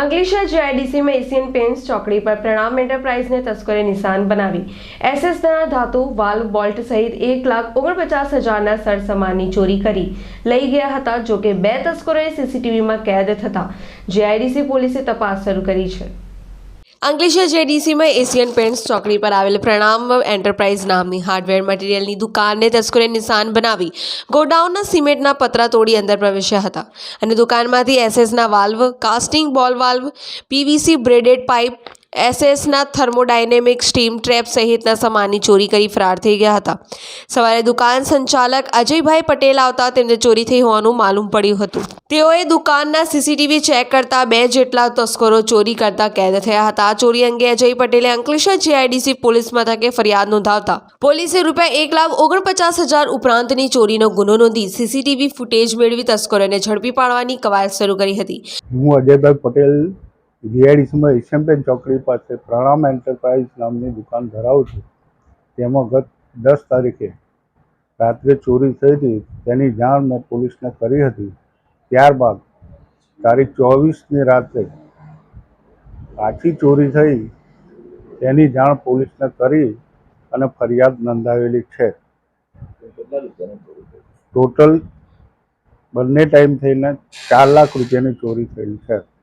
Ankleshwar જીઆઈડીસીમાં Asian pants ચોકડી પર પ્રણામ એન્ટરપ્રાઇઝને તસ્કરે નિશાન બનાવી. એસએસના ધાતુ વાલ્વ બોલ્ટ સહિત એક લાખ ઓગણપચાસ હજારના સરસામાનની ચોરી કરી. લઈ ગયા હતા જોકે બે તસ્કરોએ સીસીટીવીમાં કેદ થતા. જીઆઈડીસી પોલીસે તપાસ શરૂ કરી છે. અંકલેશ્વર જેડીસીમાં એશિયન પેન્ટ્સ ચોકડી પર આવેલ પ્રણામ એન્ટરપ્રાઇઝ નામની હાર્ડવેર મટીરિયલની દુકાનને તસ્કરે નિશાન બનાવી ગોડાઉનના સિમેન્ટના પતરા તોડી અંદર પ્રવેશ્યા હતા. અને દુકાનમાંથી એસએસના valve casting ball valve PVC braided pipe એસએસના thermodynamic steam trap સહિતના સામાનની ચોરી કરી ફરાર થઈ ગયા હતા. સવારે દુકાન સંચાલક અજયભાઈ પટેલ આવતા તેમને ચોરી થઈ હોવાનું માલુમ પડ્યું હતું. તેઓએ દુકાનના સીસીટીવી ચેક કરતા બે જેટલા તસ્કરો ચોરી કરતા કેદ થયા હતા. ચોરી અંગે અજય પટેલે અંકલેશ્વર જીઆઈડીસી પોલીસ મથકે ફરિયાદ નોંધાવતા પોલીસે રૂપિયા એક લાખ ઓગણપચાસ હજાર ઉપરાંતની ચોરીનો ગુનો નોંધી સીસીટીવી ફૂટેજ મેળવી તસ્કરોને ઝડપી પાડવાની કવાયત શરૂ કરી હતી. હું અજયભાઈ પટેલ જીઆઈડીસીમાં એશિયન પેન ચોકડી પાસે પ્રણામ એન્ટરપ્રાઇઝ નામની દુકાન ધરાવું છું. તેમાં ગત દસ તારીખે રાત્રે ચોરી થઈ હતી તેની જાણ મેં પોલીસને કરી હતી. ત્યારબાદ તારીખ ચોવીસની રાત્રે પાછી ચોરી થઈ તેની જાણ પોલીસને કરી અને ફરિયાદ નોંધાવેલી છે. ટોટલ બંને ટાઈમ થઈને ચાર લાખ રૂપિયાની ચોરી થયેલી છે.